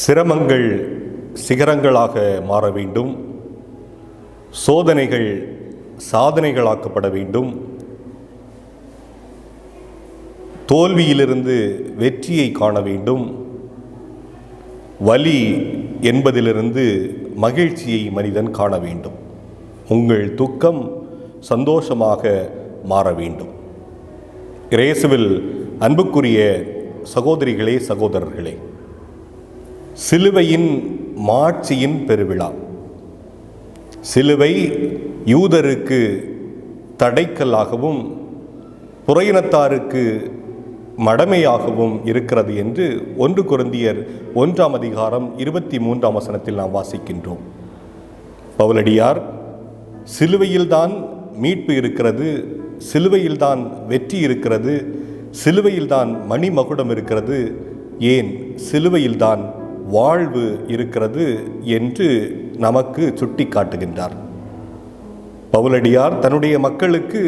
சிரமங்கள் சிகரங்களாக மாற வேண்டும். சோதனைகள் சாதனைகளாக்கப்பட வேண்டும். தோல்வியிலிருந்து வெற்றியை காண வேண்டும். வலி என்பதிலிருந்து மகிழ்ச்சியை மனிதன் காண வேண்டும். உங்கள் துக்கம் சந்தோஷமாக மாற வேண்டும். இயேசுவில் அன்புக்குரிய சகோதரிகளே சகோதரர்களே சிலுவையின் மாட்சியின் பெருவிழா. சிலுவை யூதருக்கு தடைக்கல்லாகவும் புறையினத்தாருக்கு மடமையாகவும் இருக்கிறது என்று ஒன்று குருந்தியர் ஒன்றாம் அதிகாரம் இருபத்தி மூன்றாம் வசனத்தில் நாம் வாசிக்கின்றோம். பவுலடியார் சிலுவையில்தான் மீட்பு இருக்கிறது சிலுவையில்தான் வெற்றி இருக்கிறது சிலுவையில்தான் மணிமகுடம் இருக்கிறது ஏன் சிலுவையில்தான் வாழ்வு இருக்கிறது என்று நமக்கு சுட்டி காட்டுகின்றார் பவுலடியார் தன்னுடைய மக்களுக்கு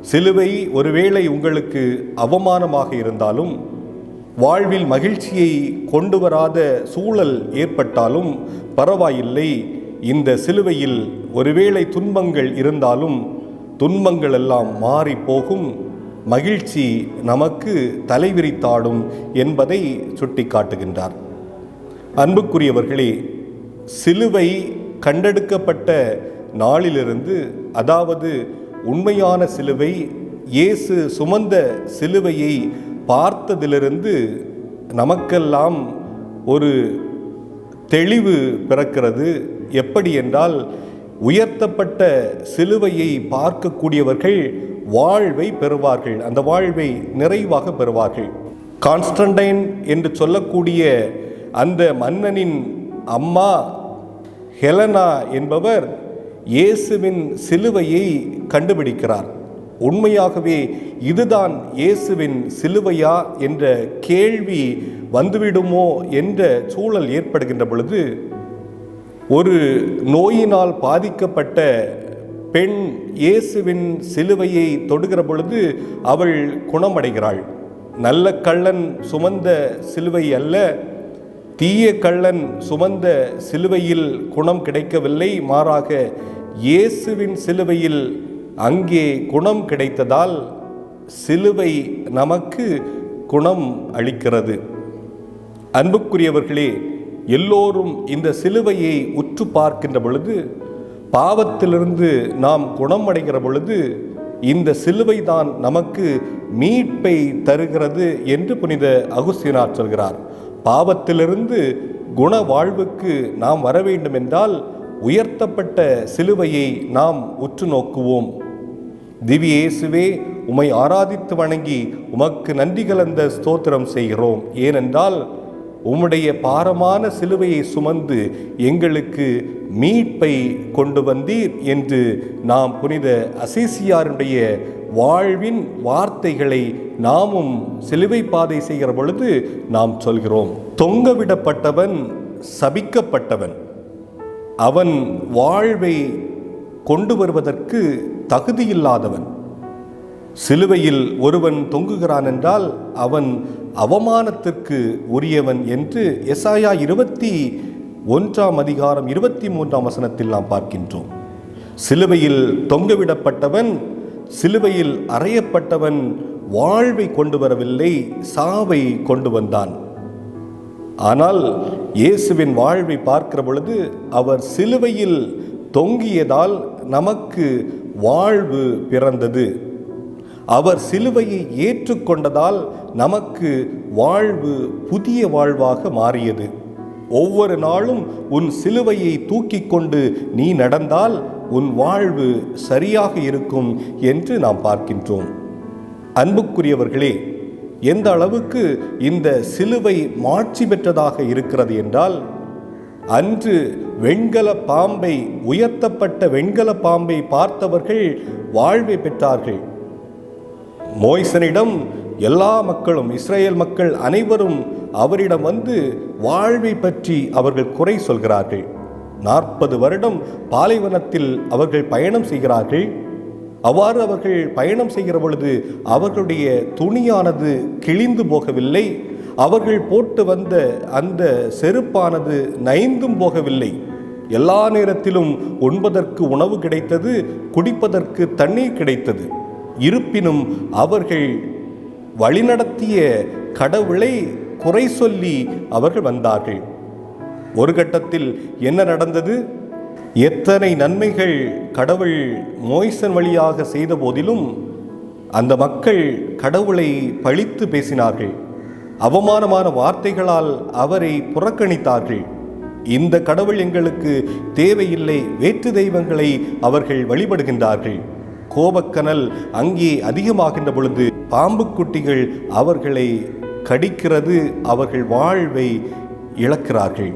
சிலுவை ஒருவேளை உங்களுக்கு அவமானமாக இருந்தாலும் வாழ்வில் மகிழ்ச்சியை கொண்டு வராத சூழல் ஏற்பட்டாலும் பரவாயில்லை. இந்த சிலுவையில் ஒருவேளை துன்பங்கள் இருந்தாலும் துன்பங்கள் எல்லாம் மாறி போகும். மகிழ்ச்சி நமக்கு தலைவிரித்தாடும் என்பதை சுட்டி காட்டுகின்றார் அன்புக்குரியவர்களே சிலுவை கண்டெடுக்கப்பட்ட நாளிலிருந்து அதாவது உண்மையான சிலுவை இயேசு சுமந்த சிலுவையை பார்த்ததிலிருந்து நமக்கெல்லாம் ஒரு தெளிவு பிறக்கிறது. எப்படி என்றால் உயர்த்தப்பட்ட சிலுவையை பார்க்கக்கூடியவர்கள் வாழ்வை பெறுவார்கள். அந்த வாழ்வை நிறைவாக பெறுவார்கள். கான்ஸ்டன்டைன் என்று சொல்லக்கூடிய அந்த மன்னனின் அம்மா ஹெலனா என்பவர் இயேசுவின் சிலுவையை கண்டுபிடிக்கிறார். உண்மையாகவே இதுதான் இயேசுவின் சிலுவையா என்ற கேள்வி வந்துவிடுமோ என்ற சூழல் ஏற்படுகின்ற பொழுது ஒரு நோயினால் பாதிக்கப்பட்ட பெண் இயேசுவின் சிலுவையை தொடுகிற பொழுது அவள் குணமடைகிறாள். நல்ல கள்ளன் சுமந்த சிலுவை அல்ல தீய கள்ளன் சுமந்த சிலுவையில் குணம் கிடைக்கவில்லை மாறாக இயேசுவின் சிலுவையில் அங்கே குணம் கிடைத்ததால் சிலுவை நமக்கு குணம் அளிக்கிறது. அன்புக்குரியவர்களே எல்லோரும் இந்த சிலுவையை உற்று பார்க்கின்ற பொழுது பாவத்திலிருந்து நாம் குணம் அடைகிற பொழுது இந்த சிலுவை தான் நமக்கு மீட்பை தருகிறது என்று புனித அகுஸ்தினார் சொல்கிறார். பாவத்திலிருந்து குண வாழ்வுக்கு நாம் வர வேண்டும் என்றால் உயர்த்தப்பட்ட சிலுவையை நாம் உற்று நோக்குவோம். திவ்யேசுவே உமை ஆராதித்து வணங்கி உமக்கு நன்றி கலந்த ஸ்தோத்திரம் செய்கிறோம். ஏனென்றால் உம்முடைய பாரமான சிலுவையை சுமந்து எங்களுக்கு மீட்பை கொண்டு வந்தீர் என்று நாம் புனித அசீசியாருடைய வாழ்வின் வார்த்தைகளை நாமும் சிலுவை பாதை செய்கிற பொழுது நாம் சொல்கிறோம். தொங்கவிடப்பட்டவன் சபிக்கப்பட்டவன். அவன் வாழ்வை கொண்டு வருவதற்கு தகுதியில்லாதவன். சிலுவையில் ஒருவன் தொங்குகிறான் என்றால் அவன் அவமானத்திற்கு உரியவன் என்று எசாயா இருபத்தி ஒன்றாம் அதிகாரம் இருபத்தி மூன்றாம் வசனத்தில் நாம் பார்க்கின்றோம். சிலுவையில் தொங்கவிடப்பட்டவன் சிலுவையில் அறையப்பட்டவன் வாழ்வை கொண்டு வரவில்லை சாவை கொண்டு வந்தான். ஆனால் இயேசுவின் வாழ்வை பார்க்கிற பொழுது அவர் சிலுவையில் தொங்கியதால் நமக்கு வாழ்வு பிறந்தது. அவர் சிலுவையை ஏற்றுக்கொண்டதால் நமக்கு வாழ்வு புதிய வாழ்வாக மாறியது. ஒவ்வொரு நாளும் உன் சிலுவையை தூக்கி கொண்டு நீ நடந்தால் உன் வாழ்வு சரியாக இருக்கும் என்று நாம் பார்க்கின்றோம். அன்புக்குரியவர்களே எந்த அளவுக்கு இந்த சிலுவை மாட்சி பெற்றதாக இருக்கிறது என்றால் அன்று வெண்கல பாம்பை உயர்த்தப்பட்ட வெண்கல பாம்பை பார்த்தவர்கள் வாழ்வை பெற்றார்கள். மோய்சனிடம் எல்லா மக்களும் இஸ்ரேல் மக்கள் அனைவரும் அவரிடம் வந்து வாழ்வை பற்றி அவர்கள் குறை சொல்கிறார்கள். நாற்பது வருடம் பாலைவனத்தில் அவர்கள் பயணம் செய்கிறார்கள். அவ்வாறு அவர்கள் பயணம் செய்கிற பொழுது அவர்களுடைய துணியானது கிழிந்து போகவில்லை. அவர்கள் போட்டு வந்த அந்த செருப்பானது நைந்தும் போகவில்லை. எல்லா நேரத்திலும் உண்பதற்கு உணவு கிடைத்தது குடிப்பதற்கு தண்ணீர் கிடைத்தது. இருப்பினும் அவர்கள் வழிநடத்திய கடவுளை குறை சொல்லி அவர்கள் வந்தார்கள். ஒரு கட்டத்தில் என்ன நடந்தது? எத்தனை நன்மைகள் கடவுள் மோய்சன் வழியாக செய்த போதிலும் அந்த மக்கள் கடவுளை பழித்து பேசினார்கள். அவமானமான வார்த்தைகளால் அவரை புறக்கணித்தார்கள். இந்த கடவுள் எங்களுக்கு தேவையில்லை வேற்று தெய்வங்களை அவர்கள் வழிபடுகின்றார்கள். கோபக்கனல் அங்கே அதிகமாகின்ற பொழுது பாம்பு குட்டிகள் அவர்களை கடிக்கிறது அவர்கள் வாழ்வை இழக்கிறார்கள்.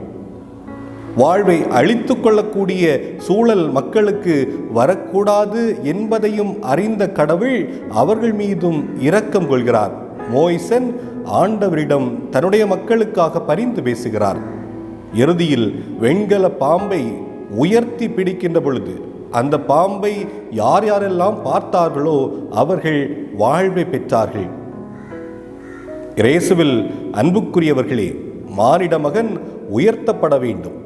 வாழ்வை அழித்து கொள்ளக்கூடிய சூழல் மக்களுக்கு வரக்கூடாது என்பதையும் அறிந்த கடவுள் அவர்கள் மீதும் இரக்கம் கொள்கிறார். மோய்சன் ஆண்டவரிடம் தன்னுடைய மக்களுக்காக பரிந்து பேசுகிறார். இறுதியில் வெண்கல பாம்பை உயர்த்தி பிடிக்கின்ற பொழுது அந்த பாம்பை யார் யாரெல்லாம் பார்த்தார்களோ அவர்கள் வாழ்வை பெற்றார்கள். இயேசுவில் அன்புக்குரியவர்களே மானிட மகன் உயர்த்தப்பட வேண்டும்.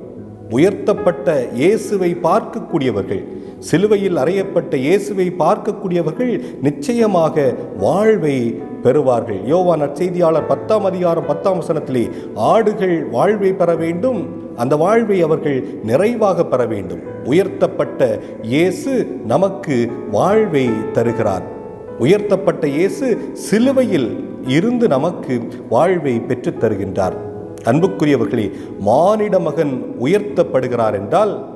உயர்த்தப்பட்ட இயேசுவை பார்க்கக்கூடியவர்கள். சிலுவையில் அறையப்பட்ட இயேசுவை பார்க்கக்கூடியவர்கள் நிச்சயமாக வாழ்வை பெறுவார்கள். யோவான் நற்செய்தியாளர் பத்தாம் அதிகாரம் பத்தாம் வசனத்திலே ஆடுகள் வாழ்வை பெற வேண்டும் அந்த வாழ்வை அவர்கள் நிறைவாக பெற வேண்டும். உயர்த்தப்பட்ட இயேசு நமக்கு வாழ்வை தருகிறார். உயர்த்தப்பட்ட இயேசு சிலுவையில் இருந்து நமக்கு வாழ்வை பெற்றுத் தருகின்றார். அன்புக்குரியவர்களே மானிட மகன் உயர்த்தப்படுகிறார் என்றால்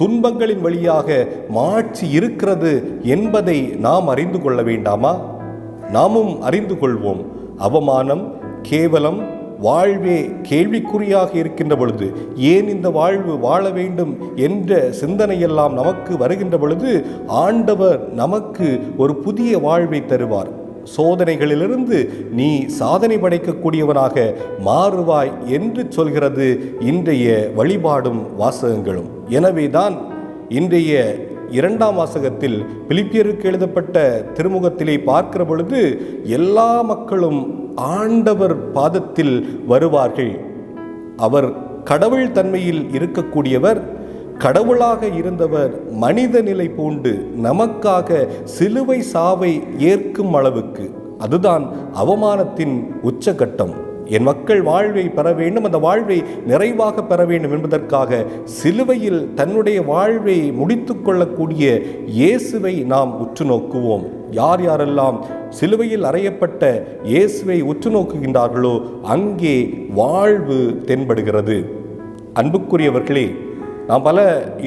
துன்பங்களின் வழியாக மாட்சி இருக்கிறது என்பதை நாம் அறிந்து கொள்ள வேண்டாமா? நாமும் அறிந்து கொள்வோம். அவமானம் கேவலம் வாழ்வே கேள்விக்குறியாக இருக்கின்ற பொழுது ஏன் இந்த வாழ்வு வாழ வேண்டும் என்ற சிந்தனையெல்லாம் நமக்கு வருகின்ற பொழுது ஆண்டவர் நமக்கு ஒரு புதிய வாழ்வை தருவார். சோதனைகளிலிருந்து நீ சாதனை படைக்கக்கூடியவனாக மாறுவாய் என்று சொல்கிறது இன்றைய வழிபாடும் வாசகங்களும். எனவேதான் இன்றைய இரண்டாம் வாசகத்தில் பிலிப்பியருக்கு எழுதப்பட்ட திருமுகத்திலே பார்க்கிற பொழுது எல்லா மக்களும் ஆண்டவர் பாதத்தில் வருவார்கள். அவர் கடவுள் தன்மையில் இருக்கக்கூடியவர் கடவுளாக இருந்தவர் மனித நிலை பூண்டு நமக்காக சிலுவை சாவை ஏற்கும் அளவுக்கு. அதுதான் அவமானத்தின் உச்சகட்டம். என் மக்கள் வாழ்வை பெற வேண்டும் அந்த வாழ்வை நிறைவாக பெற வேண்டும் என்பதற்காக சிலுவையில் தன்னுடைய வாழ்வை முடித்து கொள்ளக்கூடிய இயேசுவை நாம் உற்று நோக்குவோம். யார் யாரெல்லாம் சிலுவையில் அறையப்பட்ட இயேசுவை உற்று நோக்குகின்றார்களோ அங்கே வாழ்வு தென்படுகிறது. அன்புக்குரியவர்களே நாம் பல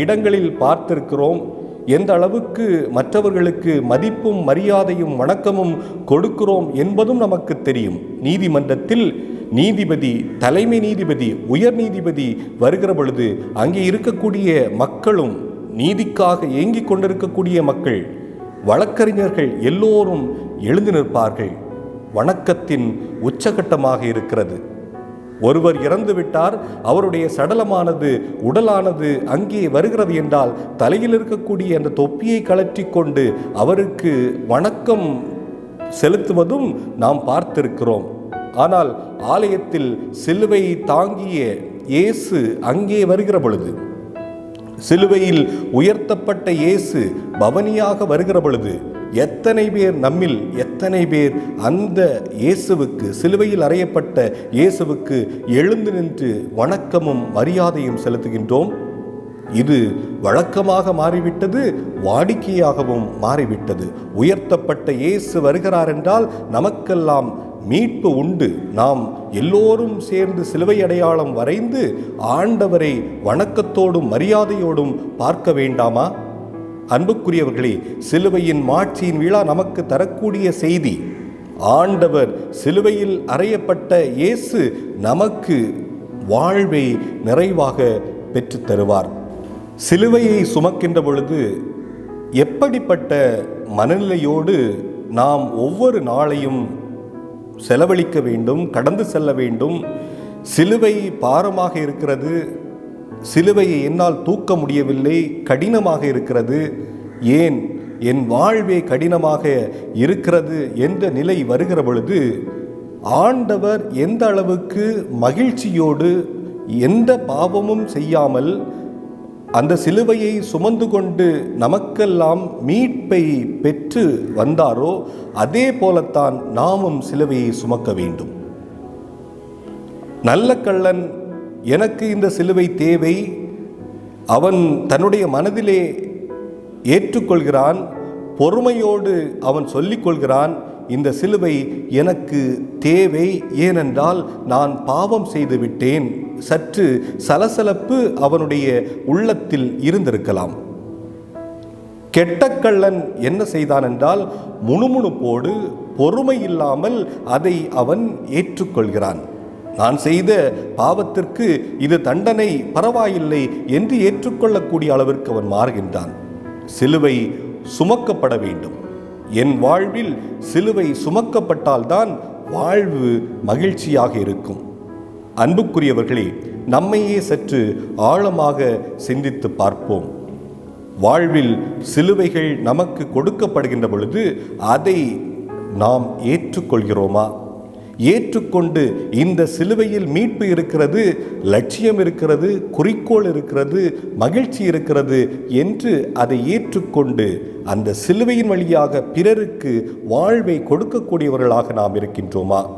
இடங்களில் பார்த்திருக்கிறோம். எந்த அளவுக்கு மற்றவர்களுக்கு மதிப்பும் மரியாதையும் வணக்கமும் கொடுக்கிறோம் என்பதும் நமக்கு தெரியும். நீதிமன்றத்தில் நீதிபதி தலைமை நீதிபதி உயர் நீதிபதி வருகிற பொழுது அங்கே இருக்கக்கூடிய மக்களும் நீதிக்காக ஏங்கிக் கொண்டிருக்கக்கூடிய மக்கள் வழக்கறிஞர்கள் எல்லோரும் எழுந்து நிற்பார்கள். வணக்கத்தின் உச்சகட்டமாக இருக்கிறது. ஒருவர் இறந்துவிட்டார் அவருடைய சடலமானது உடலானது அங்கே வருகிறது என்றால் தலையில் இருக்கக்கூடிய அந்த தொப்பியை கழற்றி கொண்டு அவருக்கு வணக்கம் செலுத்துவதும் நாம் பார்த்திருக்கிறோம். ஆனால் ஆலயத்தில் சிலுவை தாங்கிய இயேசு அங்கே வருகிற பொழுது சிலுவையில் உயர்த்தப்பட்ட இயேசு பவனியாக வருகிற பொழுது எத்தனை பேர் நம்மில் எத்தனை பேர் அந்த இயேசுவுக்கு சிலுவையில் அறையப்பட்ட இயேசுவுக்கு எழுந்து நின்று வணக்கமும் மரியாதையும் செலுத்துகின்றோம்? இது வழக்கமாக மாறிவிட்டது வாடிக்கையாகவும் மாறிவிட்டது. உயர்த்தப்பட்ட இயேசு வருகிறார் என்றால் நமக்கெல்லாம் மீட்பு உண்டு. நாம் எல்லோரும் சேர்ந்து சிலுவை அடையாளம் வரைந்து ஆண்டவரை வணக்கத்தோடும் மரியாதையோடும் பார்க்க வேண்டாமா? அன்புக்குரியவர்களே சிலுவையின் மாட்சியின் விழா நமக்கு தரக்கூடிய செய்தி ஆண்டவர் சிலுவையில் அறையப்பட்ட இயேசு நமக்கு வாழ்வை நிறைவாக பெற்று தருவார். சிலுவையை சுமக்கின்ற பொழுது எப்படிப்பட்ட மனநிலையோடு நாம் ஒவ்வொரு நாளையும் செலவழிக்க வேண்டும் கடந்து செல்ல வேண்டும் சிலுவை பாரமாக இருக்கிறது சிலுவையை என்னால் தூக்க முடியவில்லை கடினமாக இருக்கிறது. ஏன்? என் வாழ்வே கடினமாக இருக்கிறது என்ற நிலை வருகிற பொழுது ஆண்டவர் எந்த அளவுக்கு மகிழ்ச்சியோடு எந்த பாவமும் செய்யாமல் அந்த சிலுவையை சுமந்து கொண்டு நமக்கெல்லாம் மீட்பை பெற்று வந்தாரோ அதே போலத்தான் நாமும் சிலுவையை சுமக்க வேண்டும். நல்ல கள்ளன் எனக்கு இந்த சிலுவை தேவை. அவன் தன்னுடைய மனதிலே ஏற்றுக்கொள்கிறான். பொறுமையோடு அவன் சொல்லிக்கொள்கிறான் இந்த சிலுவை எனக்கு தேவை. ஏனென்றால் நான் பாவம் செய்து விட்டேன். சற்று சலசலப்பு அவனுடைய உள்ளத்தில் இருந்திருக்கலாம். கெட்டக்கள்ளன் என்ன செய்தான் என்றால் முணுமுணுப்போடு பொறுமை இல்லாமல் அதை அவன் ஏற்றுக்கொள்கிறான். நான் செய்த பாவத்திற்கு இது தண்டனை பரவாயில்லை என்று ஏற்றுக்கொள்ளக்கூடிய அளவிற்கு அவன் மாறுகின்றான். சிலுவை சுமக்கப்பட வேண்டும். என் வாழ்வில் சிலுவை சுமக்கப்பட்டால்தான் வாழ்வு மகிழ்ச்சியாக இருக்கும். அன்புக்குரியவர்களே நம்மையே சற்று ஆழமாக சிந்தித்து பார்ப்போம். வாழ்வில் சிலுவைகள் நமக்கு கொடுக்கப்படுகின்ற பொழுது அதை நாம் ஏற்றுக்கொள்கிறோமா? ஏற்றுக்கொண்டு இந்த சிலுவையில் மீட்பு இருக்கிறது லட்சியம் இருக்கிறது குறிக்கோள் இருக்கிறது மகிழ்ச்சி இருக்கிறது என்று அதை ஏற்றுக்கொண்டு அந்த சிலுவையின் வழியாக பிறருக்கு வாழ்வை கொடுக்கக்கூடியவர்களாக நாம் இருக்கின்றோமா?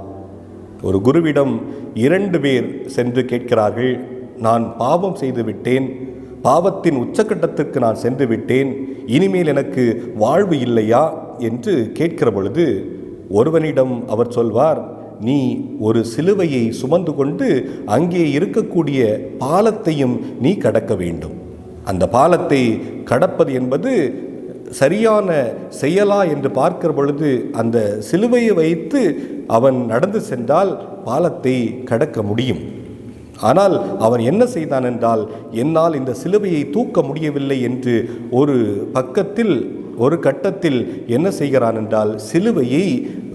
ஒரு குருவிடம் இரண்டு பேர் சென்று கேட்கிறார்கள் நான் பாவம் செய்து விட்டேன் பாவத்தின் உச்சக்கட்டத்திற்கு நான் சென்று விட்டேன் இனிமேல் எனக்கு வாழ்வு இல்லையா? என்று கேட்கிற பொழுது ஒருவனிடம் அவர் சொல்வார் நீ ஒரு சிலுவையை சுமந்து கொண்டு அங்கே இருக்கக்கூடிய பாலத்தையும் நீ கடக்க வேண்டும். அந்த பாலத்தை கடப்பது என்பது சரியான செயலா என்று பார்க்கிற பொழுது அந்த சிலுவையை வைத்து அவன் நடந்து சென்றால் பாலத்தை கடக்க முடியும். ஆனால் அவன் என்ன செய்தான் என்றால் என்னால் இந்த சிலுவையை தூக்க முடியவில்லை என்று ஒரு பக்கத்தில் ஒரு கட்டத்தில் என்ன செய்கிறான் என்றால் சிலுவையை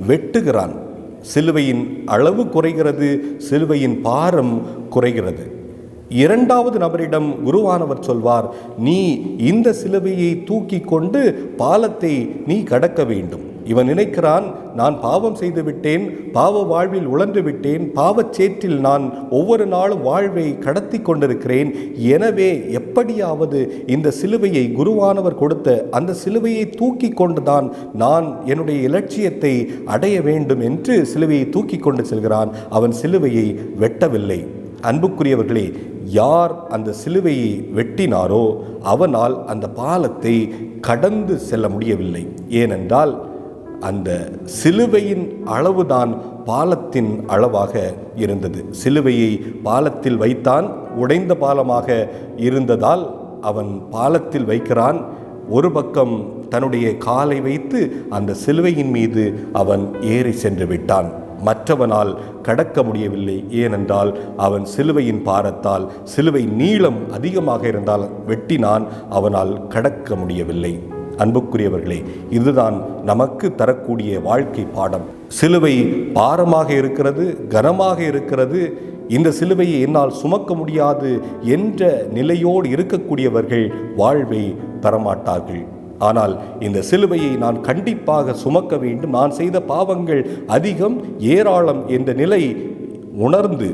வெட்டுகிறான். சிலுவையின் அளவு குறைகிறது சிலுவையின் பாரம் குறைகிறது. இரண்டாவது நபரிடம் குருவானவர் சொல்வார் நீ இந்த சிலுவையை தூக்கி கொண்டு பாலத்தை நீ கடக்க வேண்டும். இவன் நினைக்கிறான் நான் பாவம் செய்து விட்டேன் பாவ வாழ்வில் உழன்று விட்டேன் பாவச் சேற்றில் நான் ஒவ்வொரு நாளும் வாழ்வை கடத்தி கொண்டிருக்கிறேன். எனவே எப்படியாவது இந்த சிலுவையை குருவானவர் கொடுத்த அந்த சிலுவையை தூக்கி கொண்டுதான் நான் என்னுடைய இலட்சியத்தை அடைய வேண்டும் என்று சிலுவையை தூக்கி கொண்டு செல்கிறான். அவன் சிலுவையை வெட்டவில்லை. அன்புக்குரியவர்களே யார் அந்த சிலுவையை வெட்டினாரோ அவனால் அந்த பாலத்தை கடந்து செல்ல முடியவில்லை. ஏனென்றால் அந்த சிலுவையின் அளவுதான் பாலத்தின் அளவாக இருந்தது. சிலுவையை பாலத்தில் வைத்தான் உடைந்த பாலமாக இருந்ததால் அவன் பாலத்தில் வைக்கிறான். ஒரு பக்கம் தன்னுடைய காலை வைத்து அந்த சிலுவையின் மீது அவன் ஏறி சென்று விட்டான். மற்றவனால் கடக்க முடியவில்லை. ஏனென்றால் அவன் சிலுவையின் பாரத்தால் சிலுவை நீளம் அதிகமாக இருந்தால் வெட்டினான். அவனால் கடக்க முடியவில்லை. அன்புக்குரியவர்களே இதுதான் நமக்கு தரக்கூடிய வாழ்க்கை பாடம். சிலுவை பாரமாக இருக்கிறது கனமாக இருக்கிறது. இந்த சிலுவையை என்னால் சுமக்க முடியாது என்ற நிலையோடு இருக்கக்கூடியவர்கள் வாழ்வை பெறமாட்டார்கள் ஆனால் இந்த சிலுவையை நான் கண்டிப்பாக சுமக்க வேண்டும். நான் செய்த பாவங்கள் அதிகம் ஏராளம் என்ற நிலை உணர்ந்து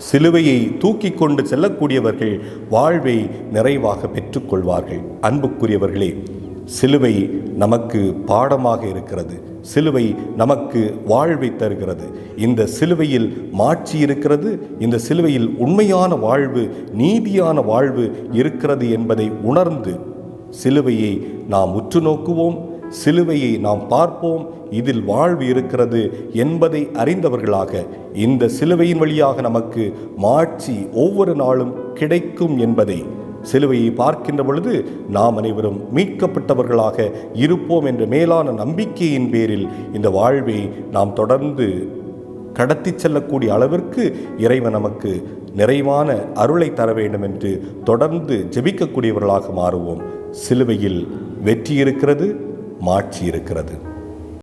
சிலுவையை தூக்கி கொண்டு செல்லக்கூடியவர்கள் வாழ்வை நிறைவாக பெற்றுக்கொள்வார்கள். அன்புக்குரியவர்களே சிலுவை நமக்கு பாடமாக இருக்கிறது. சிலுவை நமக்கு வாழ்வை தருகிறது. இந்த சிலுவையில் மாட்சி இருக்கிறது. இந்த சிலுவையில் உண்மையான வாழ்வு நீதியான வாழ்வு இருக்கிறது என்பதை உணர்ந்து சிலுவையை நாம் உற்று நோக்குவோம். சிலுவையை நாம் பார்ப்போம். இதில் வாழ்வு இருக்கிறது என்பதை அறிந்தவர்களாக இந்த சிலுவையின் வழியாக நமக்கு மாட்சி ஒவ்வொரு நாளும் கிடைக்கும் என்பதை சிலுவையை பார்க்கின்ற பொழுது நாம் அனைவரும் மீட்கப்பட்டவர்களாக இருப்போம் என்ற மேலான நம்பிக்கையின் பேரில் இந்த வாழ்வை நாம் தொடர்ந்து கடத்தி செல்லக்கூடிய அளவிற்கு இறைவன் நமக்கு நிறைவான அருளை தர வேண்டும் என்று தொடர்ந்து ஜெபிக்கக்கூடியவர்களாக மாறுவோம். சிலுவையில் வெற்றி இருக்கிறது. மாட்சி இருக்கிறது